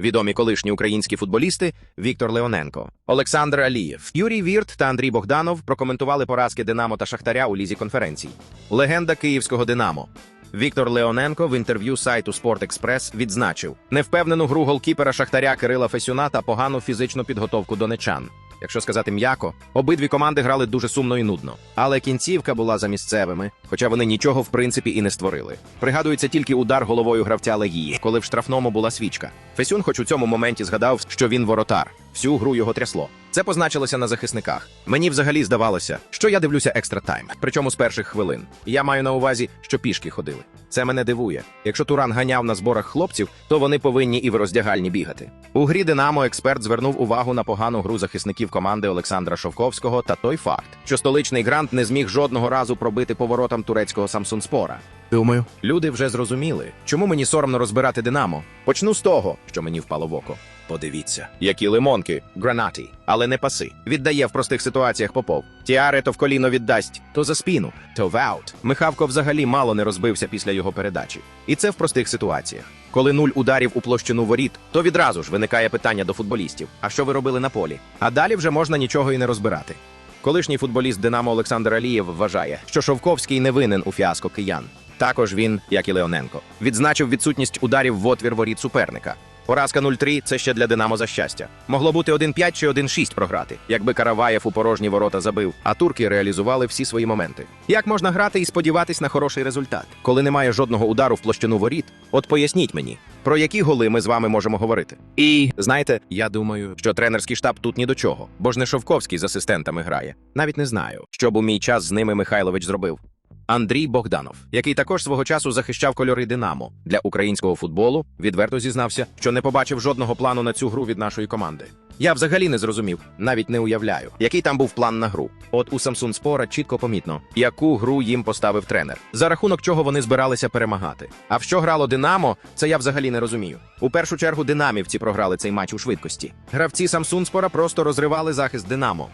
відомі колишні українські футболісти Віктор Леоненко, Олександр Алієв, Юрій Вірт та Андрій Богданов прокоментували поразки Динамо та Шахтаря у лізі конференцій. Легенда київського Динамо. Віктор Леоненко в інтерв'ю сайту «Спорт-Експрес» відзначив невпевнену гру голкіпера Шахтаря Кирила Фесюна та погану фізичну підготовку донечан. Якщо сказати м'яко, обидві команди грали дуже сумно і нудно. Але кінцівка була за місцевими, хоча вони нічого в принципі і не створили. Пригадується тільки удар головою гравця Легії, коли в штрафному була свічка. Фесюн, хоч у цьому моменті згадав, що він воротар. Всю гру його трясло. Це позначилося на захисниках. Мені взагалі здавалося, що я дивлюся екстра тайм, причому з перших хвилин. Я маю на увазі, що пішки ходили. Це мене дивує. Якщо Туран ганяв на зборах хлопців, то вони повинні і в роздягальні бігати. У грі Динамо експерт звернув увагу на погану гру захисників команди Олександра Шовковського та той факт, що столичний грант не зміг жодного разу пробити поворотам турецького Самсунспора. Думаю, люди вже зрозуміли, чому мені соромно розбирати Динамо. Почну з того, що мені впало в око. Подивіться, які лимонки, гранаті, але не паси. Віддає в простих ситуаціях Попов. Тіаре то в коліно віддасть, то за спину, то в аут. Михавко взагалі мало не розбився після його передачі. І це в простих ситуаціях. Коли нуль ударів у площину воріт, то відразу ж виникає питання до футболістів: а що ви робили на полі? А далі вже можна нічого і не розбирати. Колишній футболіст Динамо Олександр Алієв вважає, що Шовковський не винен у фіаско киян. Також він, як і Леоненко, відзначив відсутність ударів в отвір воріт суперника. Поразка 0-3 – це ще для Динамо за щастя. Могло бути 1-5 чи 1-6 програти, якби Караваєв у порожні ворота забив, а турки реалізували всі свої моменти. Як можна грати і сподіватись на хороший результат, коли немає жодного удару в площину воріт? От поясніть мені, про які голи ми з вами можемо говорити. І знаєте, я думаю, що тренерський штаб тут ні до чого, бо ж не Шовковський з асистентами грає. Навіть не знаю, що б у мій час з ними Михайлович зробив. Андрій Богданов, який також свого часу захищав кольори Динамо для українського футболу, відверто зізнався, що не побачив жодного плану на цю гру від нашої команди. Я взагалі не зрозумів, навіть не уявляю, який там був план на гру. От у Самсун Спора чітко помітно, яку гру їм поставив тренер, за рахунок чого вони збиралися перемагати. А в що грало Динамо, це я взагалі не розумію. У першу чергу динамівці програли цей матч у швидкості. Гравці Самсун Спора просто розривали захист Динамо.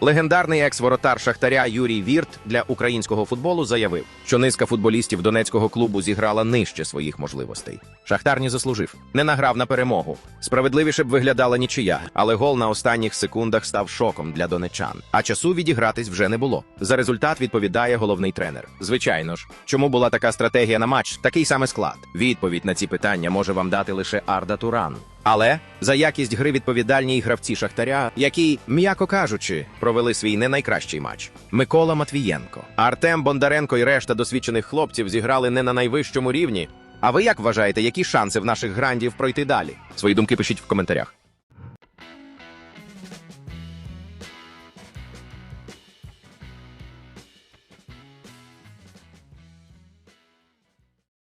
Легендарний екс-воротар Шахтаря Юрій Вірт для українського футболу заявив, що низка футболістів донецького клубу зіграла нижче своїх можливостей. Шахтар не заслужив, не награв на перемогу. Справедливіше б виглядала нічия, але гол на останніх секундах став шоком для донечан. А часу відігратись вже не було. За результат відповідає головний тренер. Звичайно ж, чому була така стратегія на матч, такий саме склад. Відповідь на ці питання може вам дати лише Арда Туран. Але за якість гри відповідальні і гравці Шахтаря, які, м'яко кажучи, провели свій не найкращий матч. Микола Матвієнко, Артем Бондаренко і решта досвідчених хлопців зіграли не на найвищому рівні. А ви як вважаєте, які шанси в наших грандів пройти далі? Свої думки пишіть в коментарях.